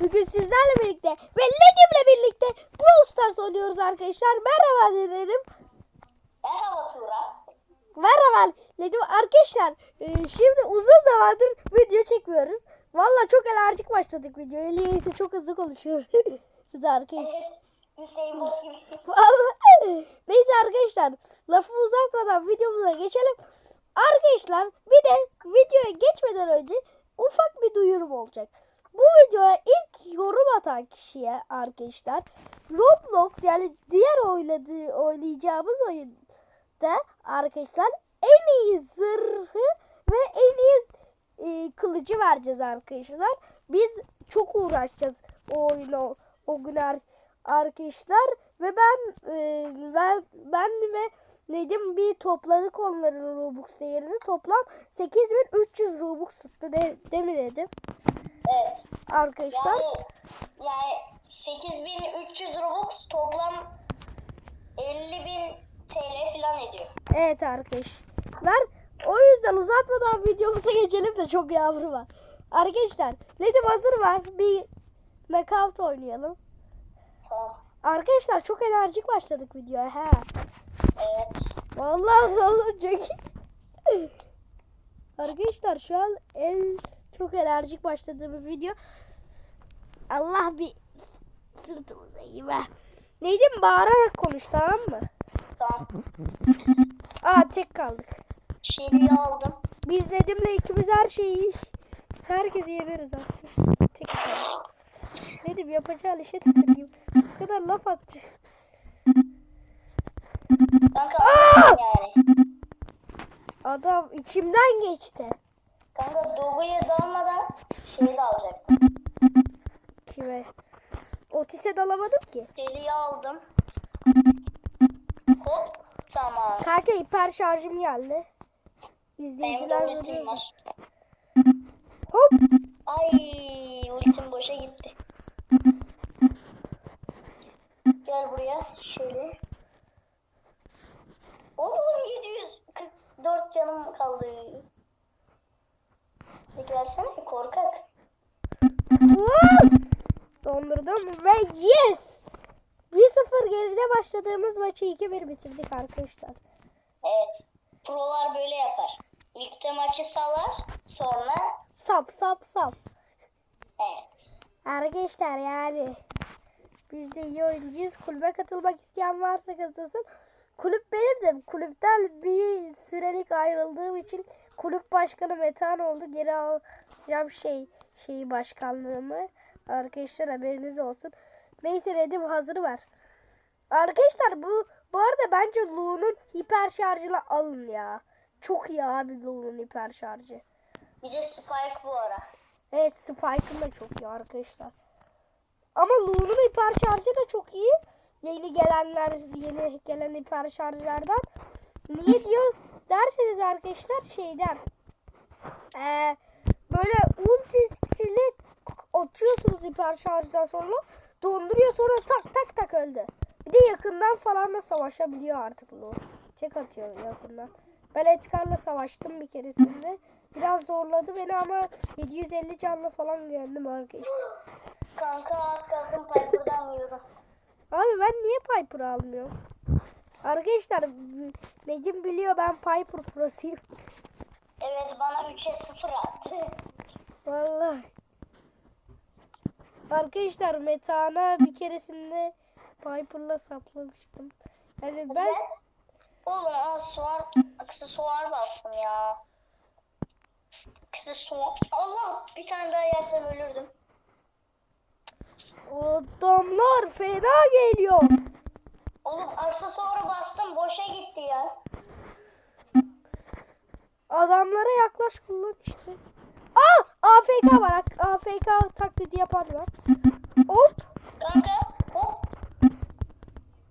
Bugün sizlerle birlikte ve Ledim'le birlikte Brawl Stars oynuyoruz arkadaşlar. Merhaba dedim. Merhaba Tuğra. Merhaba Ledim. Arkadaşlar e, şimdi uzun zamandır video çekmiyoruz. Valla çok alerjik başladık videoya. Niyeyse çok hızlı konuşuyoruz arkadaşlar. Evet. Hüseyin Bolt gibi. Vallahi. Neyse arkadaşlar lafı uzatmadan videomuza geçelim. Arkadaşlar bir de videoya geçmeden önce ufak bir duyurum olacak. Bu videoya ilk yorum atan kişiye arkadaşlar Roblox yani diğer oynadığı oynayacağımız oyunda arkadaşlar en iyi zırhı ve en iyi e, kılıcı vereceğiz arkadaşlar. Biz çok uğraşacağız o oyunu o, o gün ar- arkadaşlar ve ben e, ben ben ve Nedim bir topladık onların Robux değerini toplam 8300 Robux tuttu de, değil mi Nedim? Evet. Arkadaşlar Yani, yani 8300 Robux toplam 50.000 TL falan ediyor. evet arkadaşlar o yüzden uzatmadan videomuza geçelim de çok yavru var. Arkadaşlar Nedim hazır var bir knockout oynayalım. Tamam. Arkadaşlar çok enerjik başladık videoya he. Evet. Vallahi vallahi çok. Arkadaşlar şu an en çok enerjik başladığımız video. Allah bir sırtımıza be. Neydi bağırarak konuş tamam mı? Tamam. Aa tek kaldık. Şeriyi aldım. Biz Nedim'le ikimiz her şeyi herkesi yeneriz aslında. Tek kaldık. Nedim yapacağı işe tüküreyim. Bu kadar laf attı. Kanka. Adam içimden geçti. Kanka Dogu'ya dalmadan şeyi de alacaktım. Kime? Otis'e dalamadım ki. Şeriyi aldım. Hop. Tamam. Kanka hiper şarjım geldi. Benim İzleyiciler de ultim var. Hop. Ay ultim boşa gitti. Gel buraya şöyle. Oğlum 744 canım kaldı. Hadi gelsene korkak. Dondurdum ve yes. 1-0 geride başladığımız maçı 2-1 bitirdik arkadaşlar. Evet. Prolar böyle yapar. İlk maçı salar sonra Sap sap sap. evet. Arkadaşlar yani biz de iyi oyuncuyuz. Kulübe katılmak isteyen varsa katılsın. Kulüp benim de kulüpten bir sürelik ayrıldığım için kulüp başkanı Metan oldu. Geri alacağım şey şeyi başkanlığımı. Arkadaşlar haberiniz olsun. Neyse Nedim hazır var. Arkadaşlar bu bu arada bence Lu'nun hiper şarjını alın ya. Çok iyi abi Lu'nun hiper şarjı. Bir de Spike bu ara. Evet Spike'ın da çok iyi arkadaşlar. Ama Lu'nun hiper şarjı da çok iyi. Yeni gelenler, yeni gelen hiper şarjlardan. Niye diyor derseniz arkadaşlar şeyden. Ee, böyle ultisini atıyorsunuz hiper şarjdan sonra. Donduruyor sonra tak tak tak öldü. Bir de yakından falan da savaşabiliyor artık Lu. Tek atıyor yakından. Ben Edgar'la savaştım bir keresinde. Biraz zorladı beni ama 750 canlı falan yendim arkadaşlar. Kanka az kalsın Piper'dan yiyorum. Abi ben niye Piper almıyorum? Arkadaşlar Nedim biliyor ben Piper prosuyum. Evet bana 3'e 0 attı. Vallahi. Arkadaşlar Meta'na bir keresinde Piper'la saplamıştım. Yani ben Ben oğlum aksesuar, aksesuar bastım ya. Aksesuar. Allah bir tane daha yersem ölürdüm. adamlar fena geliyor. Oğlum aksesuara bastım boşa gitti ya. Adamlara yaklaş kullan işte. Aa AFK var. AFK taklidi yapan var. Hop. Kanka hop.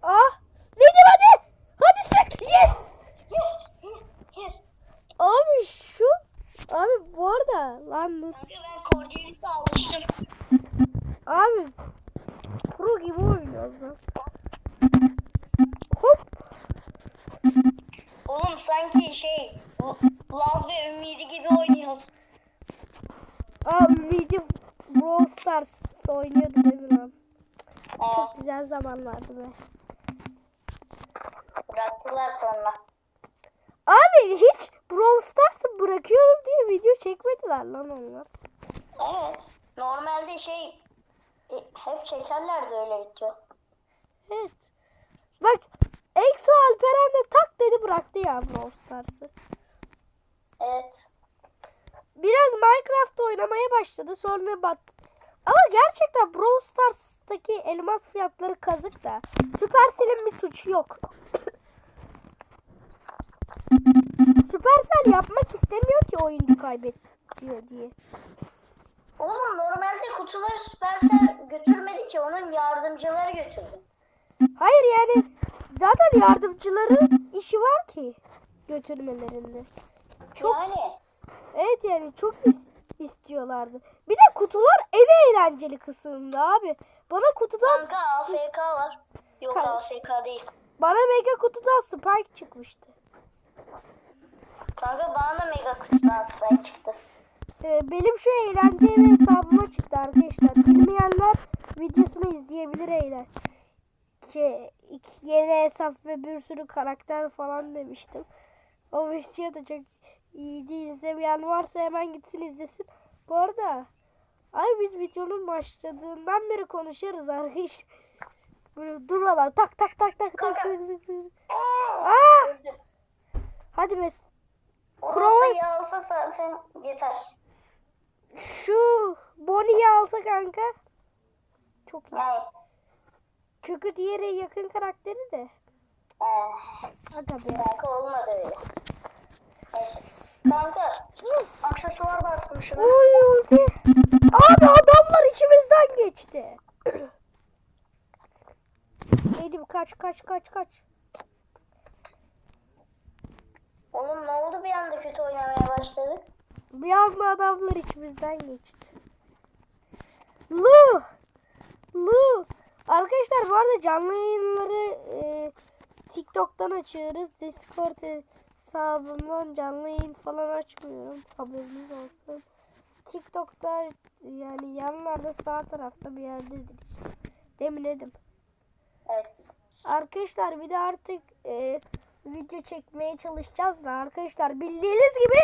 Ah. Nedim hadi. Hadi sık. Yes. Abi şu. Abi bu arada lan. Kanka ben Cordelius'u almıştım. Abi pro gibi oynuyoruz lan. Hop. Oğlum sanki şey Ümidi gibi oynuyoruz. Abi midi Brawl Stars oynuyordu değil mi lan? Ee, Çok güzel zamanlardı be. bıraktılar sonra. Abi hiç Brawl Stars'ı bırakıyorum diye video çekmediler lan onlar. Evet. Normalde şey e, hep çekerlerdi öyle video. Evet. Bak Exo Alperen de tak dedi bıraktı ya Brawl Stars'ı. Evet. Biraz Minecraft oynamaya başladı sonra bat. Ama gerçekten Brawl Stars'taki elmas fiyatları kazık da. Supercell'in bir suçu yok. Supercell yapmak istemiyor ki oyuncu kaybediyor diye. Oğlum normalde kutuları Supercell götürmedi ki onun yardımcıları götürdü. Hayır yani zaten yardımcıları işi var ki götürmelerinde. Çok Yani evet yani çok is- istiyorlardı. Bir de kutular en eğlenceli kısımda abi. Bana kutudan kanka AFK var. Yok Kanka. AFK değil. bana mega kutudan Spike çıkmıştı. Kanka bana da mega kutudan spike çıktı. Ee, benim şu eğlence ve hesabıma çıktı arkadaşlar. Bilmeyenler videosunu izleyebilir eğlen. Şey, iki- yeni hesap ve bir sürü karakter falan demiştim. O video da çok iyiydi. İzlemeyen varsa hemen gitsin izlesin. Bu arada ay biz videonun başladığından beri konuşuyoruz arkadaşlar. Böyle durmadan tak tak tak tak tak tak tak. Aa! Hadi mes. Sayı alsa zaten yeter. Şu Bonnie'yi alsa kanka. Çok iyi. Yani Çünkü diğeri yakın karakteri de. eh, Aga be. kanka olmadı öyle. Neyse. Kanka aksesuar bastım şuna. Uy ulti. Abi adamlar içimizden geçti. Edim kaç kaç kaç kaç. Oğlum ne oldu bir anda kötü oynamaya başladık? Bir anda adamlar içimizden geçti. Lu. Lu. Arkadaşlar bu arada canlı yayınları e, TikTok'tan açıyoruz. Discord hesabımdan canlı yayın falan açmıyorum. Haberiniz olsun. TikTok'ta yani yanlarda sağ tarafta bir yerdedir. Demin dedim. Evet. Arkadaşlar bir de artık e, video çekmeye çalışacağız da arkadaşlar bildiğiniz gibi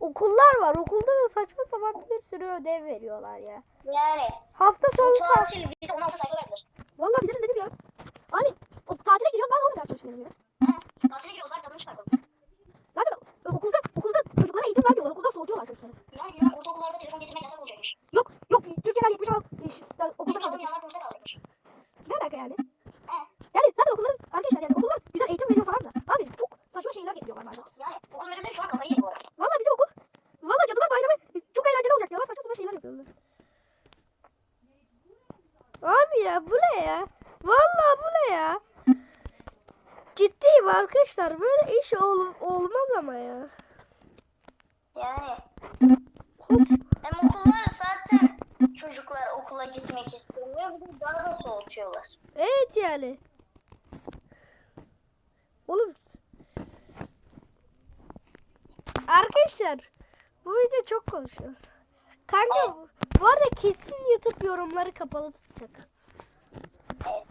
okullar var. Okulda da saçma sapan bir sürü ödev veriyorlar ya. Yani Hafta sonu ta- tatil bize 16 sayfa verdiler. Vallahi bize de dedim ya. Abi o tatile giriyoruz ben orada ders çalışmıyorum ya. He, tatile giriyoruz bari tadını çıkartalım. Okulda okulda çocuklara eğitim vermiyorlar. Okulda soğutuyorlar çocukları. Yani Yunan ortaokullarda telefon getirmek yasak olacakmış. Yok yok Türkiye'den 76 okulda Çünkü kaldı. yanlar sınıfta kalacakmış. Ne alaka yani? He. Yani zaten okulların arkadaşlar yani okullar güzel eğitim veriyor falan da. Abi çok saçma şeyler getiriyorlar bazen. Yani okul müdürleri şu an kafayı yedi bu arada. Vallahi bizim okul. Vallahi cadılar bayramı çok eğlenceli olacak diyorlar. Saçma sapan şeyler yapıyorlar. Abi ya bu ne ya? Vallahi bu ne ya? Ciddiyim arkadaşlar. Böyle iş ol- olmaz ama ya. Yani hem okullar zaten çocuklar okula gitmek istemiyor. Bir de daha da soğutuyorlar. Evet yani. Oğlum. Arkadaşlar bu video çok konuşuyoruz. Kanka bu, bu arada kesin YouTube yorumları kapalı tutacak. Evet.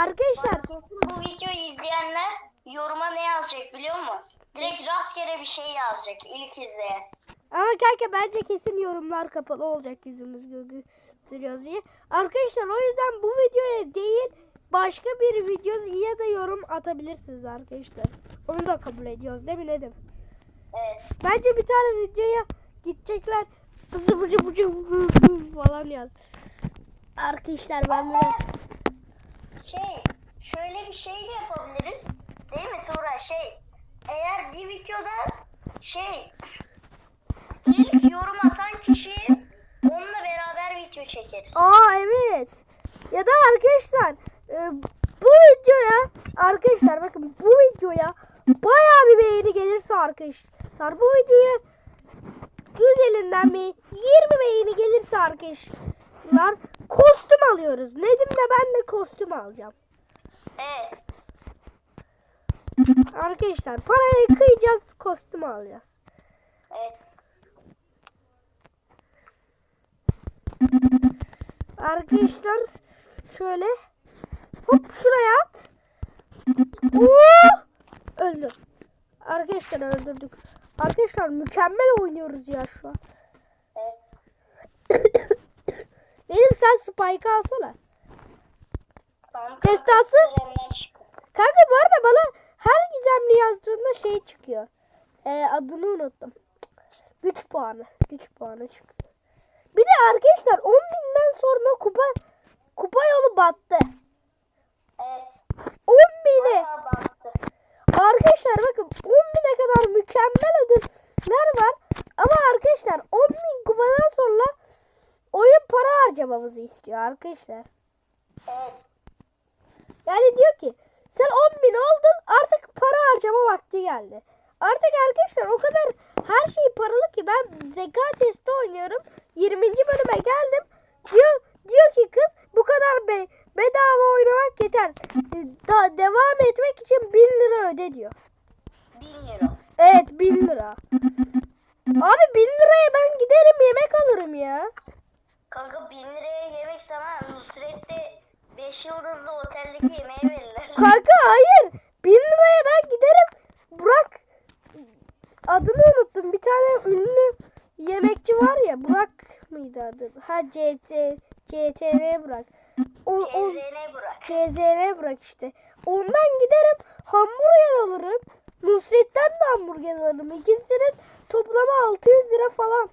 Arkadaşlar bu videoyu izleyenler yoruma ne yazacak biliyor musun? Direkt rastgele bir şey yazacak ilk izleyen. ama kanka bence kesin yorumlar kapalı olacak yüzümüz gösteriyoruz diye. Arkadaşlar o yüzden bu videoya değil başka bir video ya da yorum atabilirsiniz arkadaşlar. Onu da kabul ediyoruz değil mi Nedim? Evet. Bence bir tane videoya gidecekler. Bıcı bıcı bıcı falan yaz. Arkadaşlar ben böyle Şey, şöyle bir şey de yapabiliriz. Değil mi Tuğra? Şey, eğer bir videoda şey ilk yorum atan kişi onunla beraber video çekeriz. Aa evet. Ya da arkadaşlar e, bu videoya arkadaşlar bakın bu videoya bayağı bir beğeni gelirse arkadaşlar bu videoya güzelinden bir 20 beğeni gelirse arkadaşlar kostüm alıyoruz. Nedim de ben de kostüm alacağım. Evet. Arkadaşlar parayı kıyacağız kostüm alacağız. Evet. Arkadaşlar şöyle hop şuraya at. Oo! Öldür. Arkadaşlar öldürdük. Arkadaşlar mükemmel oynuyoruz ya şu an. Evet. Benim sen Spike alsana. Destası? Kanka bu arada bana her gizemli yazdığında şey çıkıyor. Ee, adını unuttum. Güç puanı. Güç puanı çıkıyor. Bir de arkadaşlar 10 binden sonra kupa kupa yolu battı. Evet. 10 bine. Arkadaşlar bakın 10 kadar mükemmel ödüller var. Ama arkadaşlar 10 bin kupadan sonra oyun para harcamamızı istiyor arkadaşlar. Yani diyor ki sen 10 bin oldun artık para harcama vakti geldi. Artık arkadaşlar o kadar her şey paralı ki ben zeka testi oynuyorum. 20. bölüme geldim. Diyor diyor ki kız bu kadar be, bedava oynamak yeter. Da, devam etmek için 1000 lira öde diyor. 1000 lira. Evet 1000 lira. Abi 1000 liraya ben giderim yemek alırım ya. Kanka 1000 liraya yemek sana Nusret'te 5 yıldızlı oteldeki yemeği verirler. Kanka hayır. 1000 liraya ben giderim. Burak adını unuttum. Bir tane ünlü yemekçi var ya. Burak mıydı adı? Ha CT CTN Burak. O, o, CZN bırak. CZN Burak işte. Ondan giderim hamburger alırım. Nusret'ten de hamburger alırım. İkisinin toplamı 600 lira falan.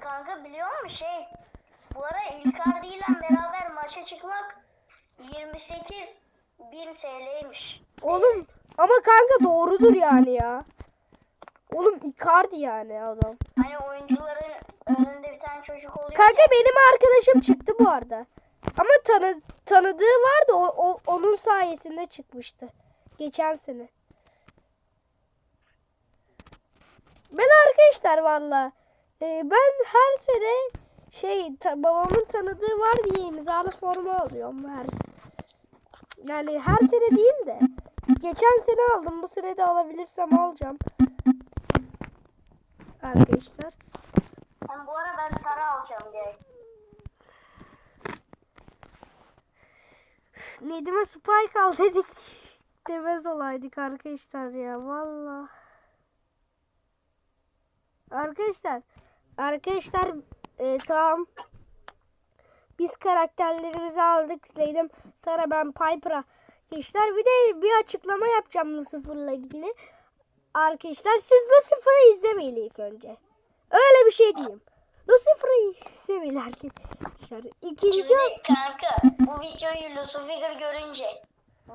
Kanka biliyor musun şey? Bu ara İlkardi ile beraber maça çıkmak 28 bin TL'ymiş. Oğlum ama kanka doğrudur yani ya. Oğlum Icardi yani adam. Hani oyuncuların önünde bir tane çocuk oluyor Kanka ya. benim arkadaşım çıktı bu arada. Ama tanı, tanıdığı vardı o, o- onun sayesinde çıkmıştı. Geçen sene. Ben arkadaşlar valla e, ben her sene şey ta- babamın tanıdığı var diye imzalı forma alıyorum her yani her sene değil de geçen sene aldım bu sene de alabilirsem alacağım. Arkadaşlar. Ben bu ara ben sarı alacağım diye. Nedim'e spike al dedik. Demez olaydık arkadaşlar ya valla. Arkadaşlar. Arkadaşlar e, tamam. Biz karakterlerimizi aldık dedim. Sonra ben Piper'a geçtiler. Bir de bir açıklama yapacağım Lucifer'la ilgili. Arkadaşlar siz Lucifer'ı izlemeyin ilk önce. Öyle bir şey diyeyim. Lucifer'ı izlemeyin arkadaşlar. İkinci Şimdi kanka bu videoyu Lucifer görünce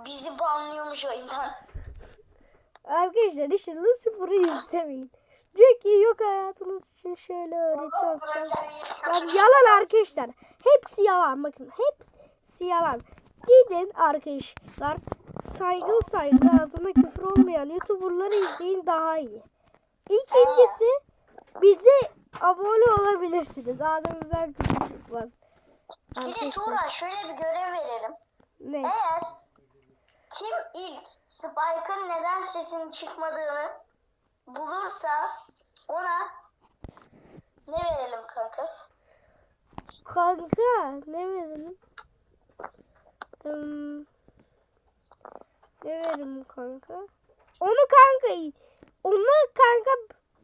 bizi banlıyormuş oyundan. Arkadaşlar işte Lucifer'ı izlemeyin. Diyor ki yok hayatınız için şöyle öğreteceğiz. Yani yalan arkadaşlar. Hepsi yalan. Bakın hepsi yalan. Gidin arkadaşlar. Saygın saygın ağzına küfür olmayan YouTuber'ları izleyin daha iyi. İkincisi bize abone olabilirsiniz. Ağzınızdan küfür çıkmaz. Bir de Tuğra şöyle bir görev verelim. ne? Eğer kim ilk Spike'ın neden sesinin çıkmadığını bulursa ona ne verelim kanka? Kanka ne verelim? Hmm, ne verelim kanka? Onu kanka onu kanka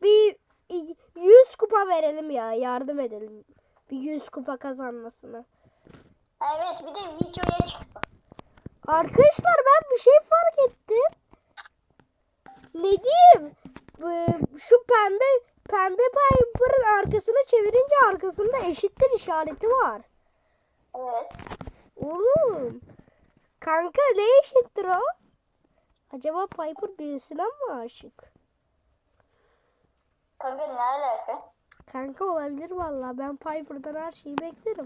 bir 100 kupa verelim ya yardım edelim. Bir 100 kupa kazanmasına. Evet bir de videoya çıksın. Arkadaşlar ben bir şey fark ettim. Ne diyeyim? Bu- Şu pembe pembe Piper'ın arkasını çevirince arkasında eşittir işareti var. Evet. Oğlum. Kanka ne eşittir o? Acaba Piper birisine mi aşık? Kanka ne alaka? Kanka olabilir vallahi. Ben Piper'dan her şeyi beklerim.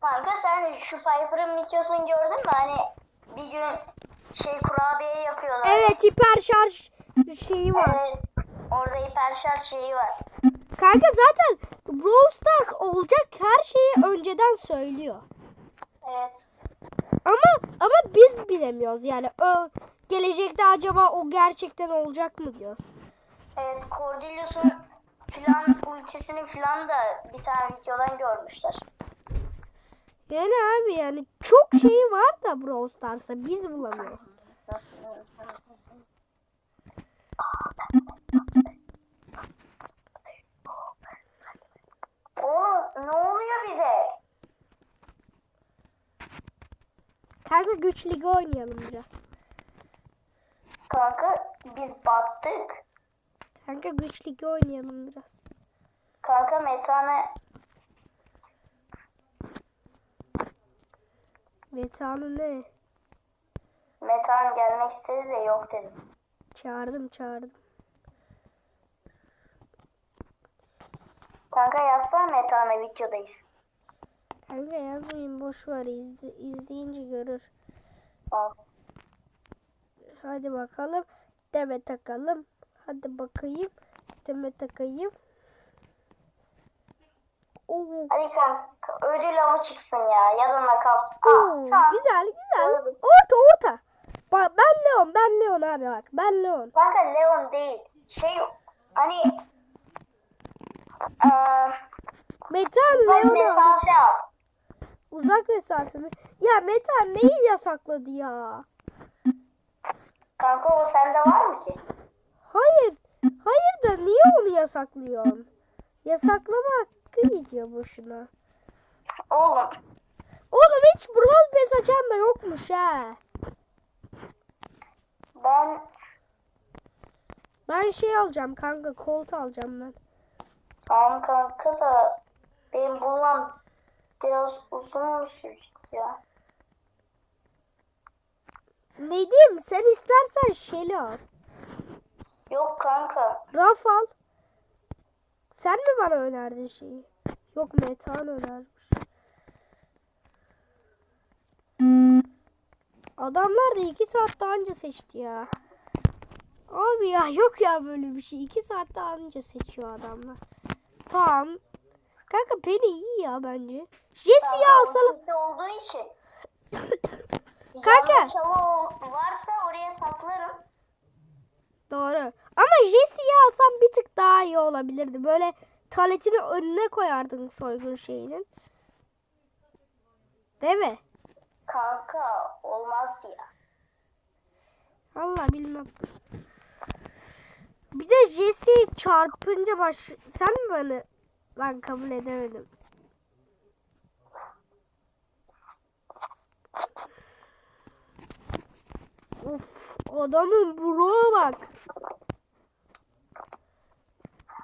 Kanka sen şu Piper'ın videosunu gördün mü? Hani bir gün şey kurabiye yapıyorlar. Evet hiper şarj şeyi var. Evet. Orada hiper şarj şeyi var. Kanka zaten Brawl Stars olacak her şeyi önceden söylüyor. Evet. Ama ama biz bilemiyoruz yani. O, gelecekte acaba o gerçekten olacak mı diyor. Evet Cordelius'un filan kalitesini falan da bir tane videodan görmüşler. Yani abi yani çok şey var da Brawl Stars'a biz bulamıyoruz. Oğlum ne oluyor bize? Kanka güç ligi oynayalım biraz. Kanka biz battık. Kanka güç ligi oynayalım biraz. Kanka metane Metanı ne? metan gelmek istedi de yok dedim. Çağırdım çağırdım. Kanka yazsana metane videodayız. Kanka yazmayın boş ver izle, izleyince görür. Evet. Hadi bakalım. Deme takalım. Hadi bakayım. Deme takayım. Oo. Hadi kanka ödül avı çıksın ya. Ya da nakavt. Oo, tamam. güzel güzel. Orta orta. Bak ben Leon ben Leon abi bak. Ben Leon. Kanka Leon değil. Şey hani eee Metan Leon'u mesafe al. uzak mesafe mi? Ya Metan neyi yasakladı ya? Kanka o sende var mı ki? Hayır. Hayır da niye onu yasaklıyorsun? Yasaklama hakkı gidiyor boşuna. Oğlum Oğlum hiç Brawl Pass açan da yokmuş ha. ben Ben şey alacağım kanka kolt alacağım ben. tamam kanka da benim bulmam biraz uzun sürecek ya? Ne diyeyim sen istersen Shelly al. Yok kanka. Raf al. Sen mi bana önerdin şeyi? Yok Metan önermiş. Adamlar da iki saat daha önce seçti ya. Abi ya yok ya böyle bir şey. İki saat daha önce seçiyor adamlar. Tamam. Kanka Penny iyi ya bence. Jesse'yi alsana. Ofiste olduğu için. Kanka. Varsa oraya saklarım. Doğru. Ama Jesse'yi alsam bir tık daha iyi olabilirdi. Böyle taletini önüne koyardın soygun şeyinin. Değil mi? Kanka olmazdı ya. Allah bilmem. Bir de Jesse'yi çarpınca baş... Sen mi bana... Ben kabul edemedim. Of adamın buruğa bak.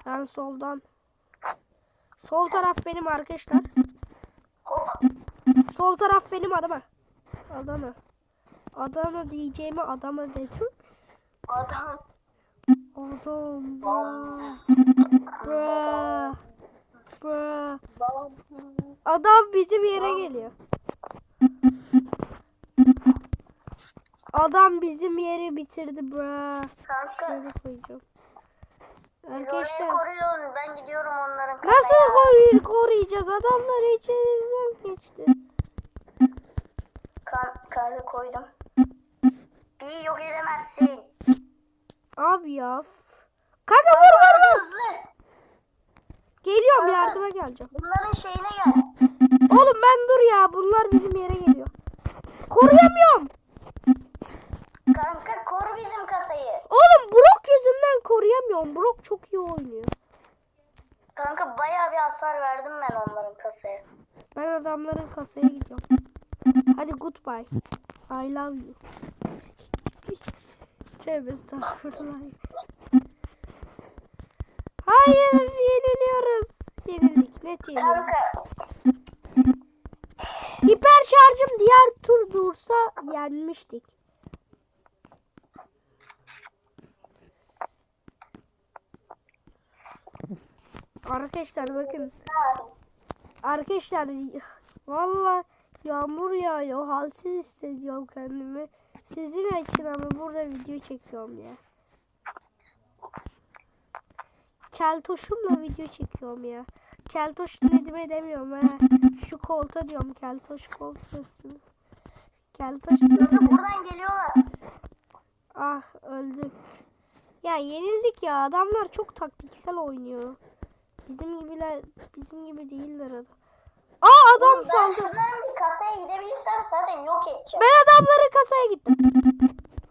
Ben soldan. Sol taraf benim arkadaşlar. Sol taraf benim adama. Adana. Adana diyeceğime adama dedim. Adam. Adam. Bra. Bra. Adam bizim yere geliyor. Adam bizim yeri bitirdi bra. Kanka. Şöyle koyacağım. Arkadaşlar koruyorsun. Ben gidiyorum onların nasıl kafaya. koruy- koruyacağız? Adamlar içerimizden geçti. Kan kanka koydum. Bir yok edemezsin. Abi ya. Kanka vur vur vur. Hızlı. Geliyorum yardıma geleceğim. Bunların şeyine gel. Oğlum ben dur ya. Bunlar bizim yere geliyor. Koruyamıyorum. Kanka koru bizim kasayı. Oğlum Brock yüzünden koruyamıyorum. Brock çok iyi oynuyor. Kanka bayağı bir hasar verdim ben onların kasaya. Ben adamların kasaya gidiyorum. Hadi goodbye. I love you. Tövbe estağfurullah. Hayır yeniliyoruz. Yenildik. Net yenildik. Hiper şarjım diğer tur dursa yenmiştik. Arkadaşlar bakın. Arkadaşlar valla yağmur yağıyor. Halsiz hissediyorum kendimi. Sizin için ama burada video çekiyorum ya. Keltoşumla video çekiyorum ya. Keltoş Nedim'e demiyorum ha. Şu kolta diyorum. Keltoş koltasın. Keltoş buradan geliyorlar. Ah öldük. Ya yenildik ya. Adamlar çok taktiksel oynuyor. Bizim gibiler bizim gibi değiller adam. Aa adam ben saldı. şunların bir kasaya gidebilirsem zaten yok edeceğim. Ben adamları kasaya gittim.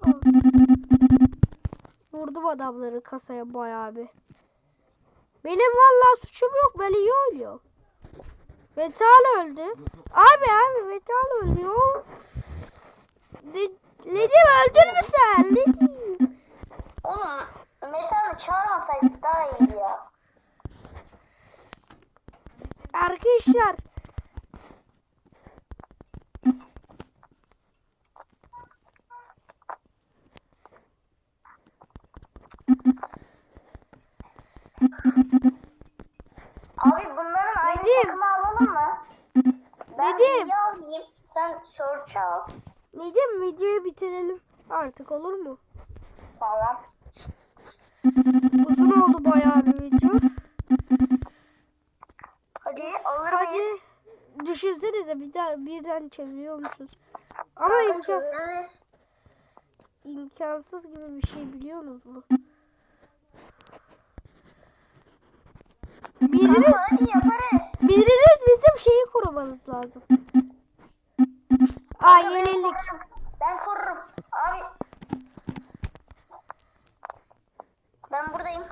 Aa. Vurdum adamları kasaya bayağı bir. Benim vallahi suçum yok. Ben iyi oynuyorum. Metal öldü. Abi abi metal ölüyor. Ne, Nedim öldün mü sen? Nedim. Oğlum metanı çağırmasaydık daha iyiydi ya. Arkadaşlar. Abi bunların aynı Nedim. takımı alalım mı? Ben Nedim. bilgi alayım. Sen soru çal. Nedim videoyu bitirelim. Artık olur mu? Tamam. Uzun oldu bayağı bir video. Hadi düşünsenize bir daha birden çeviriyormuşuz. Ama imkan, imkansız gibi bir şey biliyor musunuz? Biriniz, hadi yaparız. biriniz bizim şeyi korumanız lazım. Aa yenildik. Ben korurum. Abi. Ben buradayım.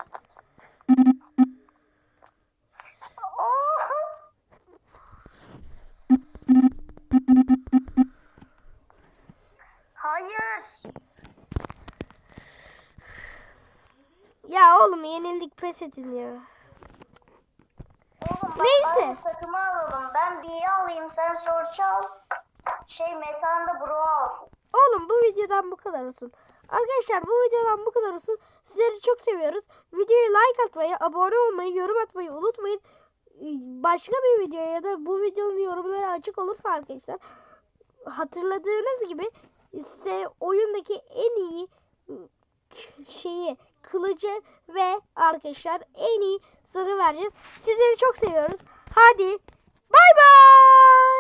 Oğlum yenildik pes edin ya. Oğlum Neyse. takımı alalım. Ben B'yi alayım sen Sorçu al. Şey Metan da Bro alsın. Oğlum bu videodan bu kadar olsun. Arkadaşlar bu videodan bu kadar olsun. Sizleri çok seviyoruz. Videoya like atmayı, abone olmayı, yorum atmayı unutmayın. Başka bir video ya da bu videonun yorumları açık olursa arkadaşlar hatırladığınız gibi size oyundaki en iyi şeyi kılıcı ve arkadaşlar en iyi sırrı vereceğiz. Sizleri çok seviyoruz. Hadi bay bay.